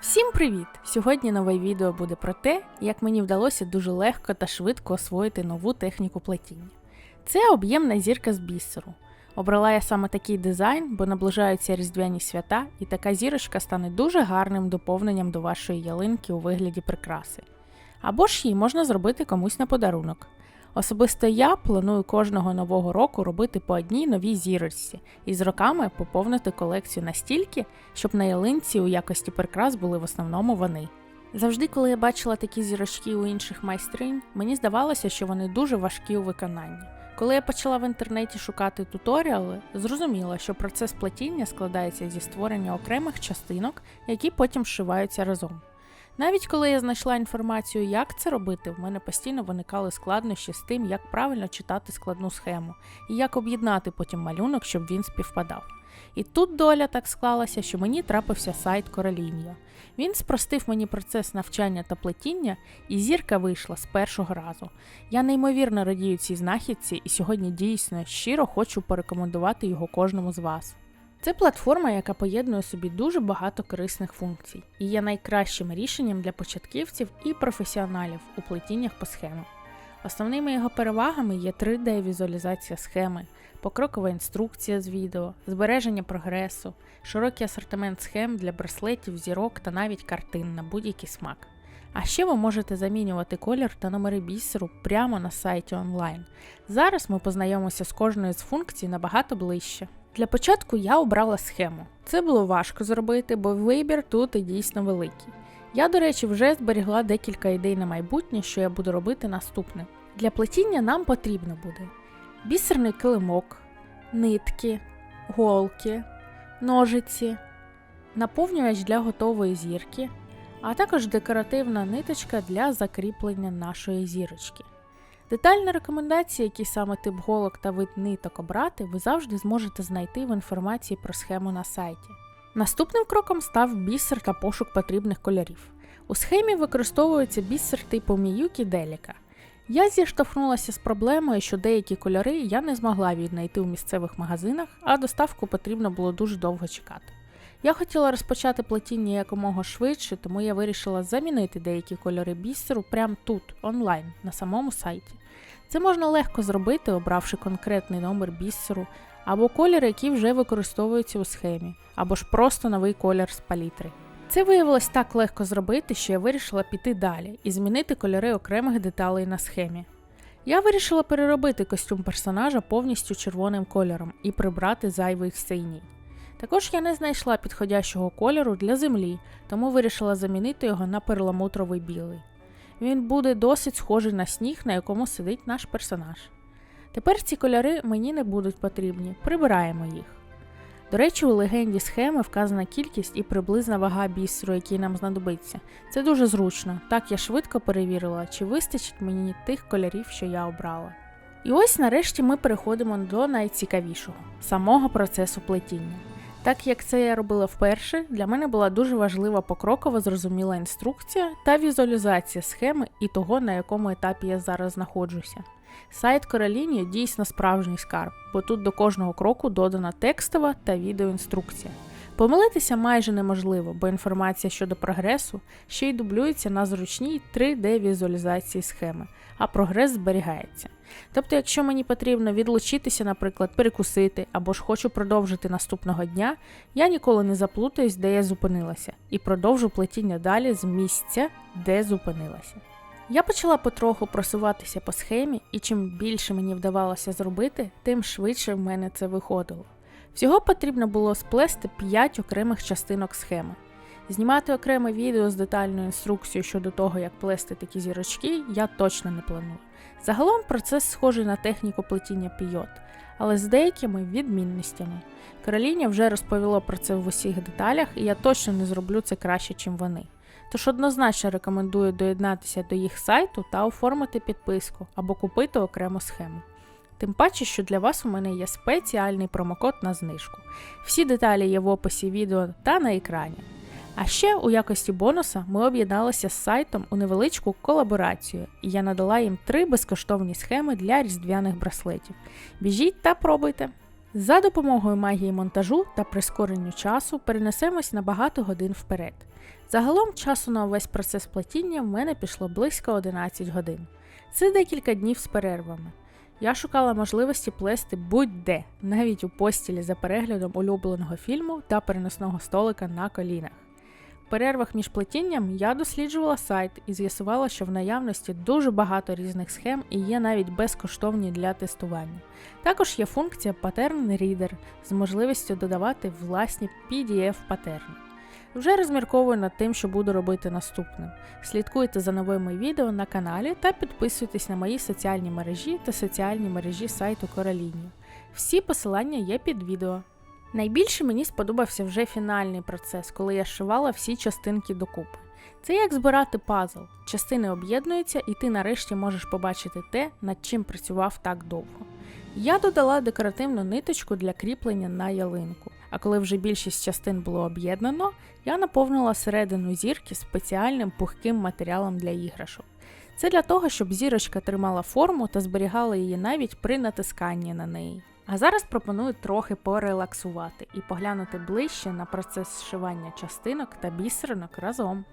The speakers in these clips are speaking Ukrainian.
Всім привіт! Сьогодні нове відео буде про те, як мені вдалося дуже легко та швидко освоїти нову техніку плетіння. Це об'ємна зірка з бісеру. Обрала я саме такий дизайн, бо наближаються різдвяні свята, і така зірочка стане дуже гарним доповненням до вашої ялинки у вигляді прикраси. Або ж її можна зробити комусь на подарунок. Особисто я планую кожного нового року робити по одній новій зірочці і з роками поповнити колекцію настільки, щоб на ялинці у якості прикрас були в основному вони. Завжди, коли я бачила такі зірочки у інших майстринь, мені здавалося, що вони дуже важкі у виконанні. Коли я почала в інтернеті шукати туторіали, зрозуміла, що процес плетіння складається зі створення окремих частинок, які потім зшиваються разом. Навіть коли я знайшла інформацію, як це робити, в мене постійно виникали складнощі з тим, як правильно читати складну схему і як об'єднати потім малюнок, щоб він співпадав. І тут доля так склалася, що мені трапився сайт Короліньо. Він спростив мені процес навчання та плетіння, і зірка вийшла з першого разу. Я неймовірно радію цій знахідці і сьогодні дійсно щиро хочу порекомендувати його кожному з вас. Це платформа, яка поєднує собі дуже багато корисних функцій і є найкращим рішенням для початківців і професіоналів у плетіннях по схемам. Основними його перевагами є 3D-візуалізація схеми, покрокова інструкція з відео, збереження прогресу, широкий асортимент схем для браслетів, зірок та навіть картин на будь-який смак. А ще ви можете замінювати колір та номери бісеру прямо на сайті онлайн. Зараз ми познайомимося з кожною з функцій набагато ближче. Для початку я обрала схему. Це було важко зробити, бо вибір тут дійсно великий. Я, до речі, вже зберігла декілька ідей на майбутнє, що я буду робити наступне. Для плетіння нам потрібно буде бісерний килимок, нитки, голки, ножиці, наповнювач для готової зірки, а також декоративна ниточка для закріплення нашої зірочки. Детальні рекомендації, які саме тип голок та вид ниток обрати, ви завжди зможете знайти в інформації про схему на сайті. Наступним кроком став бісер та пошук потрібних кольорів. У схемі використовується бісер типу Miyuki Delica. Я зіштовхнулася з проблемою, що деякі кольори я не змогла віднайти у місцевих магазинах, а доставку потрібно було дуже довго чекати. Я хотіла розпочати плетіння якомога швидше, тому я вирішила замінити деякі кольори бісеру прямо тут, онлайн, на самому сайті. Це можна легко зробити, обравши конкретний номер бісеру, або колір, який вже використовується у схемі, або ж просто новий колір з палітри. Це виявилось так легко зробити, що я вирішила піти далі і змінити кольори окремих деталей на схемі. Я вирішила переробити костюм персонажа повністю червоним кольором і прибрати зайвий синій. Також я не знайшла підходящого кольору для землі, тому вирішила замінити його на перламутровий білий. Він буде досить схожий на сніг, на якому сидить наш персонаж. Тепер ці кольори мені не будуть потрібні, прибираємо їх. До речі, у легенді схеми вказана кількість і приблизна вага бісеру, який нам знадобиться. Це дуже зручно, так я швидко перевірила, чи вистачить мені тих кольорів, що я обрала. І ось нарешті ми переходимо до найцікавішого самого процесу плетіння. Так як це я робила вперше, для мене була дуже важлива покрокова зрозуміла інструкція та візуалізація схеми і того, на якому етапі я зараз знаходжуся. Сайт Короліні дійсно справжній скарб, бо тут до кожного кроку додана текстова та відеоінструкція. Помилитися майже неможливо, бо інформація щодо прогресу ще й дублюється на зручній 3D-візуалізації схеми, а прогрес зберігається. Тобто, якщо мені потрібно відлучитися, наприклад, перекусити або ж хочу продовжити наступного дня, я ніколи не заплутаюсь, де я зупинилася, і продовжу плетіння далі з місця, де зупинилася. Я почала потроху просуватися по схемі, і чим більше мені вдавалося зробити, тим швидше в мене це виходило. Всього потрібно було сплести 5 окремих частинок схеми. Знімати окреме відео з детальною інструкцією щодо того, як плести такі зірочки, я точно не планую. Загалом процес схожий на техніку плетіння пійот, але з деякими відмінностями. Кароліня вже розповіло про це в усіх деталях, і я точно не зроблю це краще, чим вони. Тож однозначно рекомендую доєднатися до їх сайту та оформити підписку або купити окрему схему. Тим паче, що для вас у мене є спеціальний промокод на знижку. Всі деталі є в описі відео та на екрані. А ще у якості бонуса ми об'єдналися з сайтом у невеличку колаборацію, і я надала їм три безкоштовні схеми для різдвяних браслетів. Біжіть та пробуйте! За допомогою магії монтажу та прискоренню часу перенесемось на багато годин вперед. Загалом часу на увесь процес плетіння в мене пішло близько 11 годин. Це декілька днів з перервами. Я шукала можливості плести будь-де, навіть у постілі за переглядом улюбленого фільму та переносного столика на колінах. В перервах між плетінням я досліджувала сайт і з'ясувала, що в наявності дуже багато різних схем і є навіть безкоштовні для тестування. Також є функція Pattern Reader з можливістю додавати власні PDF-патерни. Вже розмірковую над тим, що буду робити наступним. Слідкуйте за новими відео на каналі та підписуйтесь на мої соціальні мережі та соціальні мережі сайту Королінію. Всі посилання є під відео. Найбільше мені сподобався вже фінальний процес, коли я зшивала всі частинки докупи. Це як збирати пазл. Частини об'єднуються, і ти нарешті можеш побачити те, над чим працював так довго. Я додала декоративну ниточку для кріплення на ялинку. А коли вже більшість частин було об'єднано, я наповнила середину зірки спеціальним пухким матеріалом для іграшок. Це для того, щоб зірочка тримала форму та зберігала її навіть при натисканні на неї. А зараз пропоную трохи порелаксувати і поглянути ближче на процес зшивання частинок та бісеринок разом.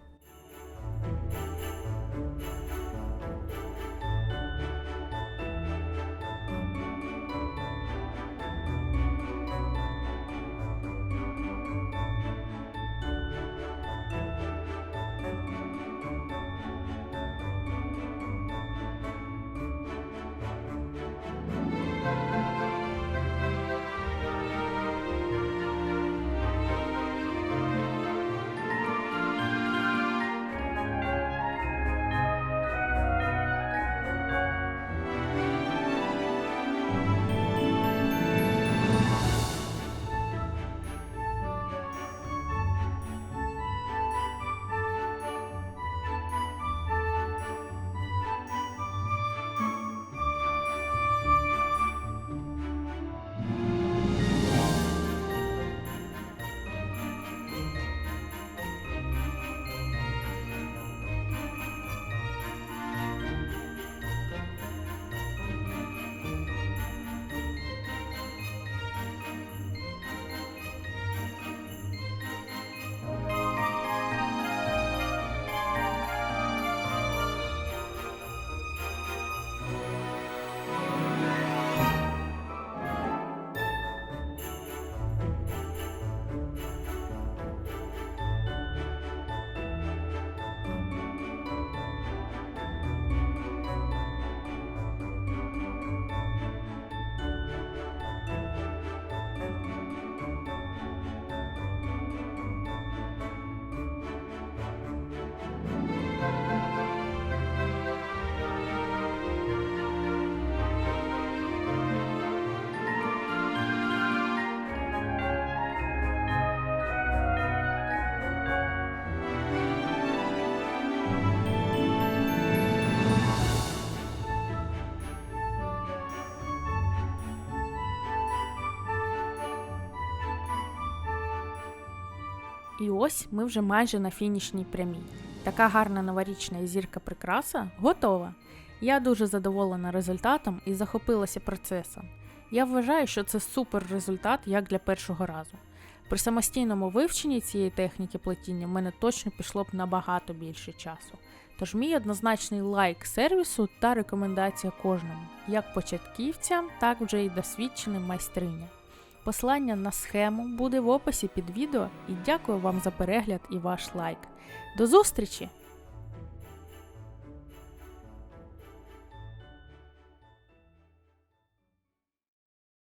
І ось ми вже майже на фінішній прямій. Така гарна новорічна зірка прикраса готова. Я дуже задоволена результатом і захопилася процесом. Я вважаю, що це супер результат як для першого разу. При самостійному вивченні цієї техніки плетіння в мене точно пішло б набагато більше часу. Тож мій однозначний лайк сервісу та рекомендація кожному, як початківцям, так вже й досвідченим майстриням. Посилання на схему буде в описі під відео і дякую вам за перегляд і ваш лайк. До зустрічі!